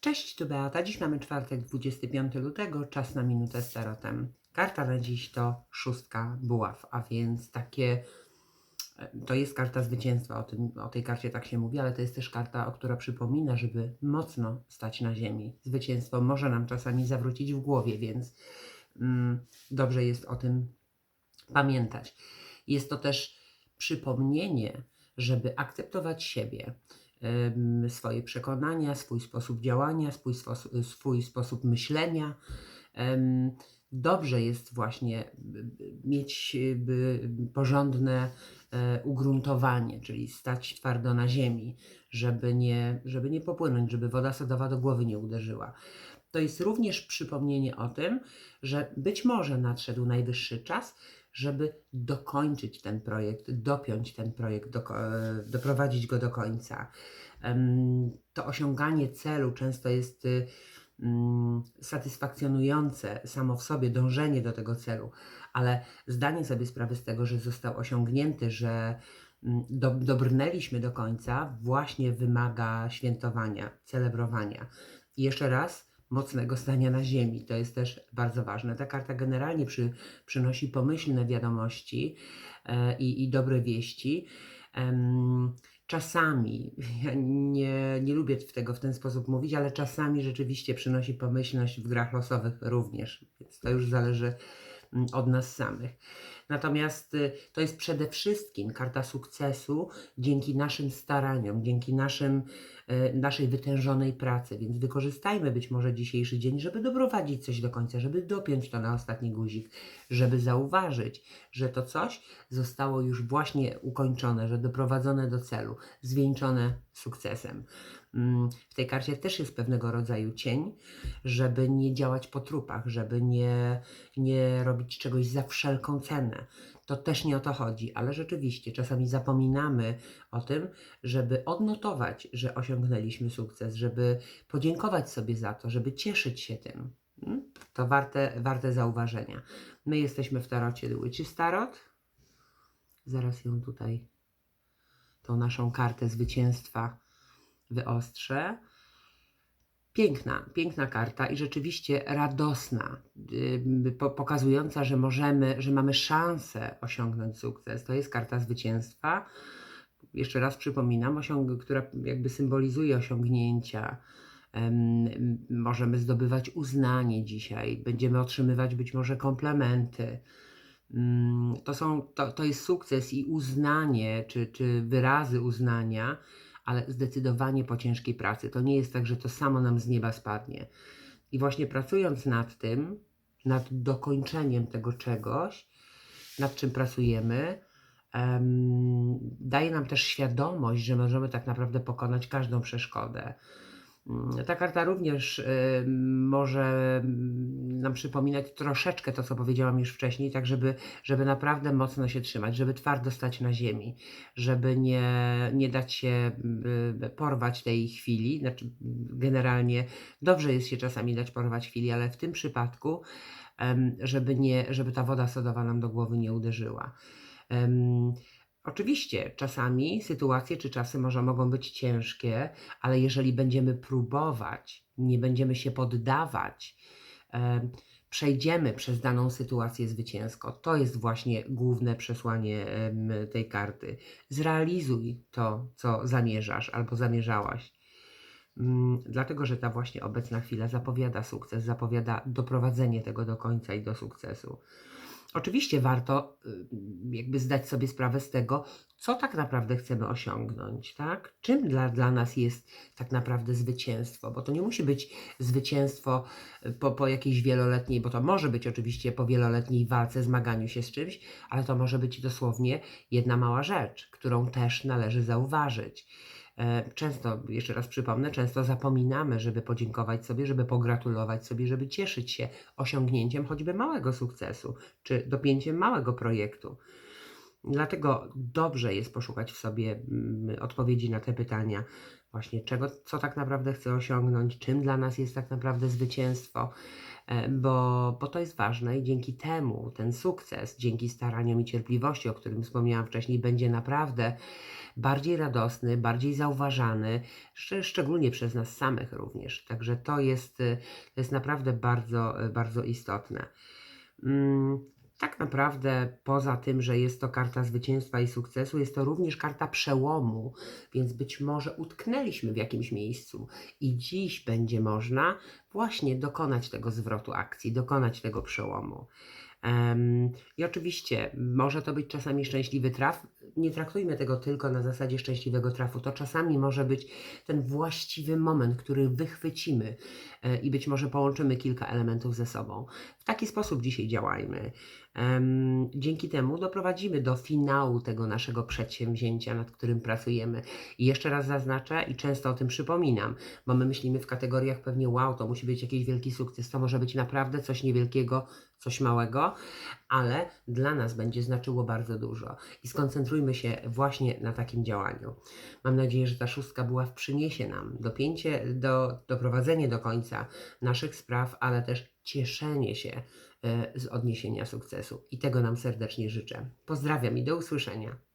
Cześć, tu Beata. Dziś mamy czwartek, 25 lutego, czas na minutę z tarotem. Karta na dziś to szóstka buław, a więc takie, e, to jest karta zwycięstwa, o, tym, o tej karcie tak się mówi, ale to jest też karta, która przypomina, żeby mocno stać na ziemi. Zwycięstwo może nam czasami zawrócić w głowie, więc mm, dobrze jest o tym pamiętać. Jest to też przypomnienie, żeby akceptować siebie, swoje przekonania, swój sposób działania, swój, spos- swój sposób myślenia. Dobrze jest właśnie mieć porządne e, ugruntowanie, czyli stać twardo na ziemi, żeby nie, żeby nie popłynąć, żeby woda sodowa do głowy nie uderzyła. To jest również przypomnienie o tym, że być może nadszedł najwyższy czas, żeby dokończyć ten projekt, dopiąć ten projekt, do, e, doprowadzić go do końca. To osiąganie celu często jest y, mm, satysfakcjonujące samo w sobie, dążenie do tego celu, ale zdanie sobie sprawy z tego, że został osiągnięty, że mm, do, dobrnęliśmy do końca, właśnie wymaga świętowania, celebrowania. I jeszcze raz, mocnego stania na ziemi. To jest też bardzo ważne. Ta karta generalnie przy, przynosi pomyślne wiadomości e, i, i dobre wieści. Czasami, ja nie, nie lubię tego w ten sposób mówić, ale czasami rzeczywiście przynosi pomyślność w grach losowych również, więc to już zależy mm, od nas samych. Natomiast y, to jest przede wszystkim karta sukcesu dzięki naszym staraniom, dzięki naszym, y, naszej wytężonej pracy, więc wykorzystajmy być może dzisiejszy dzień, żeby doprowadzić coś do końca, żeby dopiąć to na ostatni guzik, żeby zauważyć, że to coś zostało już właśnie ukończone, że doprowadzone do celu, zwieńczone sukcesem. Mm, W tej karcie też jest pewnego rodzaju cień, żeby nie działać po trupach, żeby nie, nie robić czegoś za wszelką cenę. To też nie o to chodzi, ale rzeczywiście czasami zapominamy o tym, żeby odnotować, że osiągnęliśmy sukces, żeby podziękować sobie za to, żeby cieszyć się tym. Mm? To warte, warte zauważenia. My jesteśmy w tarocie The Tarot. Zaraz ją tutaj, tą naszą kartę zwycięstwa wyostrzę. Piękna, piękna karta i rzeczywiście radosna, po, pokazująca, że możemy, że mamy szansę osiągnąć sukces. To jest karta zwycięstwa. Jeszcze raz przypominam, osiąg- która jakby symbolizuje osiągnięcia. Em, możemy zdobywać uznanie dzisiaj, będziemy otrzymywać być może komplementy. To, są, to, to jest sukces i uznanie, czy, czy wyrazy uznania, ale zdecydowanie po ciężkiej pracy. To nie jest tak, że to samo nam z nieba spadnie. I właśnie pracując nad tym, nad dokończeniem tego czegoś, nad czym pracujemy, em, daje nam też świadomość, że możemy tak naprawdę pokonać każdą przeszkodę. Ta karta również może nam przypominać troszeczkę to, co powiedziałam już wcześniej, tak żeby, żeby naprawdę mocno się trzymać, żeby twardo stać na ziemi, żeby nie, nie dać się y, porwać tej chwili. Znaczy, generalnie dobrze jest się czasami dać porwać chwili, ale w tym przypadku, żeby, nie, żeby ta woda sodowa nam do głowy nie uderzyła. Oczywiście czasami sytuacje czy czasy może mogą być ciężkie, ale jeżeli będziemy próbować, nie będziemy się poddawać, em, przejdziemy przez daną sytuację zwycięsko. To jest właśnie główne przesłanie em, tej karty. Zrealizuj to, co zamierzasz albo zamierzałaś. Mm, Dlatego, że ta właśnie obecna chwila zapowiada sukces, zapowiada doprowadzenie tego do końca i do sukcesu. Oczywiście warto y, jakby zdać sobie sprawę z tego, co tak naprawdę chcemy osiągnąć, tak? Czym dla, dla nas jest tak naprawdę zwycięstwo, bo to nie musi być zwycięstwo y, po, po jakiejś wieloletniej, bo to może być oczywiście po wieloletniej walce, zmaganiu się z czymś, ale to może być dosłownie jedna mała rzecz, którą też należy zauważyć. E, Często, jeszcze raz przypomnę, często zapominamy, żeby podziękować sobie, żeby pogratulować sobie, żeby cieszyć się osiągnięciem choćby małego sukcesu, czy dopięciem małego projektu. Dlatego dobrze jest poszukać w sobie mm, odpowiedzi na te pytania. właśnie czego, co tak naprawdę chcę osiągnąć, czym dla nas jest tak naprawdę zwycięstwo, e, bo, bo to jest ważne i dzięki temu ten sukces, dzięki staraniom i cierpliwości, o którym wspomniałam wcześniej, będzie naprawdę bardziej radosny, bardziej zauważany, szcz- szczególnie przez nas samych również. Także to jest, y, to jest naprawdę bardzo, bardzo istotne. Tak naprawdę, poza tym, że jest to karta zwycięstwa i sukcesu, jest to również karta przełomu, więc być może utknęliśmy w jakimś miejscu i dziś będzie można właśnie dokonać tego zwrotu akcji, dokonać tego przełomu. Em, I oczywiście może to być czasami szczęśliwy traf. Nie traktujmy tego tylko na zasadzie szczęśliwego trafu. To czasami może być ten właściwy moment, który wychwycimy e, i być może połączymy kilka elementów ze sobą. W taki sposób dzisiaj działajmy. Dzięki temu doprowadzimy do finału tego naszego przedsięwzięcia, nad którym pracujemy. I jeszcze raz zaznaczę i często o tym przypominam, bo my myślimy w kategoriach pewnie wow, to musi być jakiś wielki sukces, to może być naprawdę coś niewielkiego, coś małego, ale dla nas będzie znaczyło bardzo dużo. I skoncentrujmy się właśnie na takim działaniu. Mam nadzieję, że ta szóstka była przyniesie nam dopięcie, do, doprowadzenie do końca naszych spraw, ale też cieszenie się e, z odniesienia sukcesu. I tego nam serdecznie życzę. Pozdrawiam i do usłyszenia.